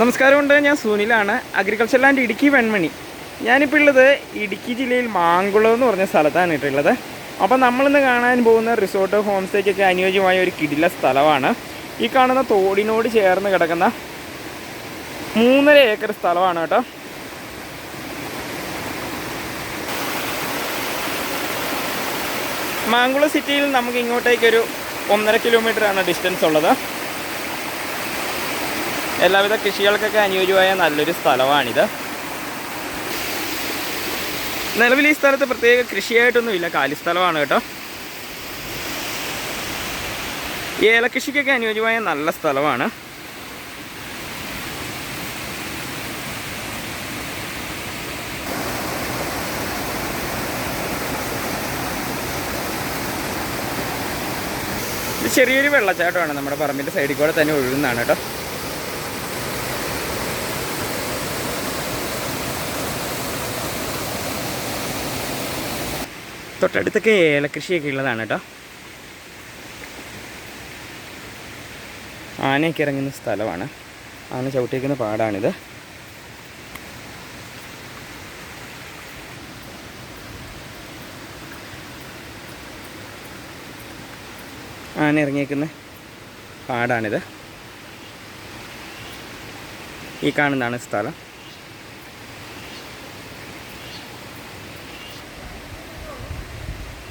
നമസ്കാരമുണ്ട് ഞാൻ സുനിലാണ് അഗ്രികൾച്ചർ ലാൻഡ് ഇടുക്കി വെൺമണി. ഞാനിപ്പോൾ ഉള്ളത് ഇടുക്കി ജില്ലയിൽ മാങ്കുളം എന്ന് പറഞ്ഞ സ്ഥലത്താണ് ഇട്ടുള്ളത് അപ്പോൾ നമ്മളിന്ന് കാണാൻ പോകുന്ന റിസോർട്ട് ഹോം സ്റ്റേക്കൊക്കെ അനുയോജ്യമായ ഒരു കിടില സ്ഥലമാണ്. ഈ കാണുന്ന തോടിനോട് ചേർന്ന് കിടക്കുന്ന മൂന്നര ഏക്കർ സ്ഥലമാണ് കേട്ടോ. മാങ്കുളം സിറ്റിയിൽ നമുക്ക് ഇങ്ങോട്ടേക്കൊരു ഒന്നര കിലോമീറ്ററാണ് ഡിസ്റ്റൻസ് ഉള്ളത്. എല്ലാവിധ കൃഷികൾക്കൊക്കെ അനുയോജ്യമായ നല്ലൊരു സ്ഥലമാണിത്. നിലവിൽ ഈ സ്ഥലത്ത് പ്രത്യേക കൃഷിയായിട്ടൊന്നുമില്ല. കാലി സ്ഥലമാണ് കേട്ടോ. ഏലകൃഷിക്കൊക്കെ അനുയോജ്യമായ നല്ല സ്ഥലമാണ്. ചെറിയൊരു വെള്ളച്ചാട്ടമാണ്. നമ്മുടെ പറമ്പിന്റെ സൈഡിൽ കൂടെ തന്നെ ഒഴുകുന്നതാണ് കേട്ടോ. തൊട്ടടുത്തൊക്കെ ഏലക്കൃഷിയൊക്കെ ഉള്ളതാണ് കേട്ടോ. ആനയൊക്കെ ഇറങ്ങുന്ന സ്ഥലമാണ്. ആന ചവിട്ടിയിരിക്കുന്ന പാടാണിത്. ആന ഇറങ്ങിയേക്കുന്ന പാടാണിത്. ഈ കാണുന്നതാണ് സ്ഥലം.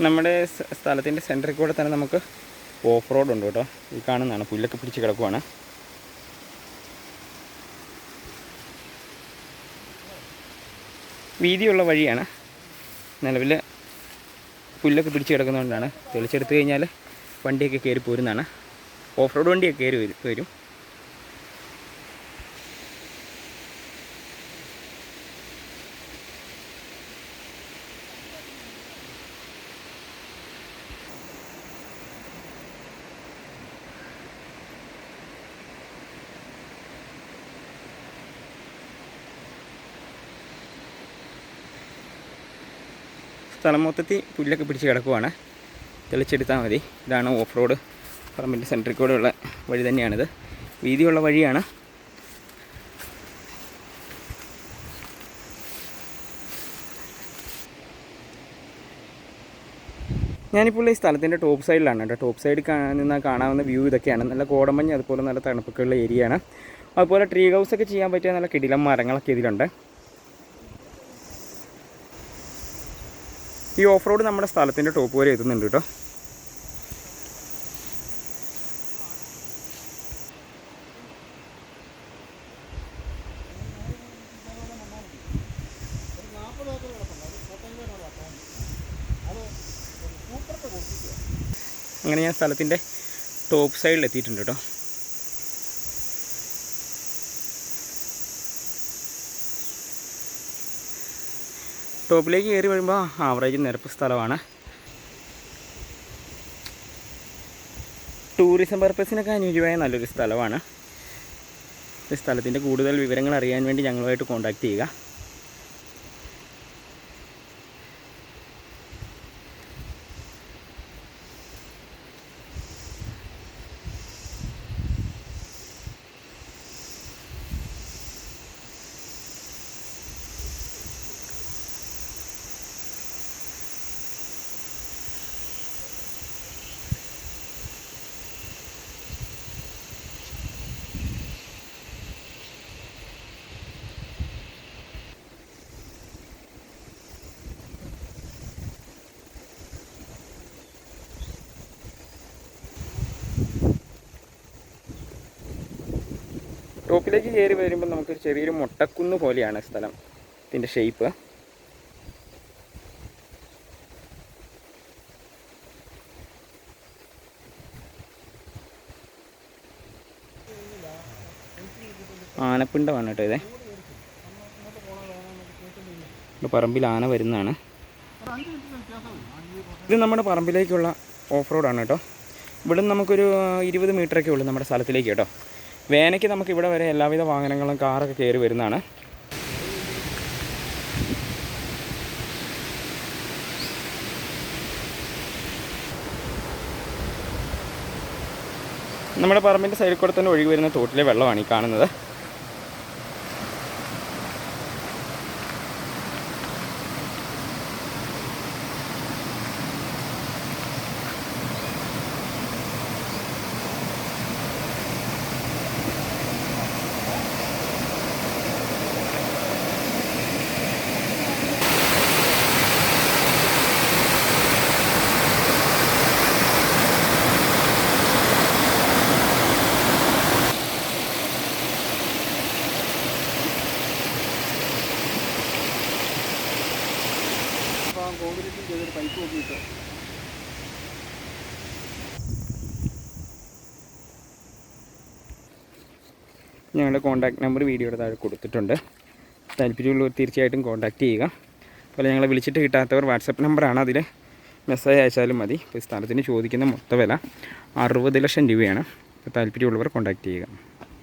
നമ്മുടെ സ്ഥലത്തിന്റെ സെന്ററിൽ കൂടെ തന്നെ നമുക്ക് ഓഫ് റോഡ് ഉണ്ട് കേട്ടോ. ഈ കാണുന്നതാണ്. പുല്ലൊക്കെ പിടിച്ച് കിടക്കുവാണ്. വീതിയുള്ള വഴിയാണ്. നിലവിൽ പുല്ലൊക്കെ പിടിച്ച് കിടക്കുന്നതുകൊണ്ടാണ്. തെളിച്ചെടുത്ത് കഴിഞ്ഞാൽ വണ്ടിയൊക്കെ കയറി പോരുന്നതാണ്. ഓഫ് റോഡ് വണ്ടിയൊക്കെ കയറി വരും. സ്ഥലം മൊത്തത്തിൽ പുല്ലൊക്കെ പിടിച്ച് കിടക്കുവാണ്. തെളിച്ചെടുത്താൽ മതി. ഇതാണ് ഓഫ് റോഡ് പറമ്പിന്റെ സെന്ററിൽ കൂടെ ഉള്ള വഴി തന്നെയാണിത്. വീതിയുള്ള വഴിയാണ്. ഞാനിപ്പോൾ ഈ സ്ഥലത്തിന്റെ ടോപ്പ് സൈഡിലാണ് കേട്ടോ. ടോപ്പ് സൈഡിൽ നിന്നാൽ കാണാവുന്ന വ്യൂ ഇതൊക്കെയാണ്. നല്ല കോടമഞ്ഞ് അതുപോലെ നല്ല തണുപ്പൊക്കെയുള്ള ഏരിയയാണ് അതുപോലെ ട്രീ ഹൗസ് ഒക്കെ ചെയ്യാൻ പറ്റിയ നല്ല കിടിലം മരങ്ങളൊക്കെ ഇതിലുണ്ട്. ഈ ഓഫ് റോഡ് നമ്മുടെ സ്ഥലത്തിന്റെ ടോപ്പ് വരെ എത്തുന്നുണ്ട് കേട്ടോ. അങ്ങനെ ഞാൻ സ്ഥലത്തിന്റെ ടോപ്പ് സൈഡിൽ എത്തിയിട്ടുണ്ട് കേട്ടോ. ടോപ്പിലേക്ക് കയറി വരുമ്പോൾ ആവറേജ് നിരപ്പ് സ്ഥലമാണ്. ടൂറിസം പർപ്പസിനൊക്കെ അനുയോജ്യമായ നല്ലൊരു സ്ഥലമാണ്. ഈ സ്ഥലത്തിന്റെ കൂടുതൽ വിവരങ്ങൾ അറിയാൻ വേണ്ടി ഞങ്ങളുമായിട്ട് കോൺടാക്റ്റ് ചെയ്യുക. ടോപ്പിലേക്ക് കയറി വരുമ്പോൾ നമുക്ക് ചെറിയൊരു മുട്ടക്കുന്ന് പോലെയാണ് സ്ഥലം. ഇതിന്റെ ഷേപ്പ് ആനപ്പിണ്ടമാണ് കേട്ടോ ഇതേ. പറമ്പിൽ ആന വരുന്നതാണ്. ഇത് നമ്മുടെ പറമ്പിലേക്കുള്ള ഓഫ് റോഡാണ് കേട്ടോ. ഇവിടുന്ന് നമുക്കൊരു ഇരുപത് മീറ്ററൊക്കെ ഉള്ളൂ നമ്മുടെ സ്ഥലത്തിലേക്ക് കേട്ടോ. വേനയ്ക്ക് നമുക്ക് ഇവിടെ വരെ എല്ലാവിധ വാഹനങ്ങളും കാറൊക്കെ കയറി വരുന്നതാണ്. നമ്മുടെ പറമ്പിന്റെ സൈഡിൽ കൂടെ തന്നെ ഒഴുകി വരുന്ന തോട്ടിലെ വെള്ളമാണ് ഈ കാണുന്നത്. ഞങ്ങളുടെ കോൺടാക്ട് നമ്പർ വീഡിയോയുടെ താഴെ കൊടുത്തിട്ടുണ്ട്. താല്പര്യമുള്ളവർ തീർച്ചയായിട്ടും കോൺടാക്റ്റ് ചെയ്യുക. അതുപോലെ ഞങ്ങളെ വിളിച്ചിട്ട് കിട്ടാത്തവർ വാട്സപ്പ് നമ്പറാണ്. അതിൽ മെസ്സേജ് അയച്ചാലും മതി. ഇപ്പോൾ സ്ഥലത്തിന് ചോദിക്കുന്ന മൊത്ത വില അറുപത് ലക്ഷം രൂപയാണ്. അപ്പോൾ താല്പര്യമുള്ളവർ കോൺടാക്റ്റ് ചെയ്യുക.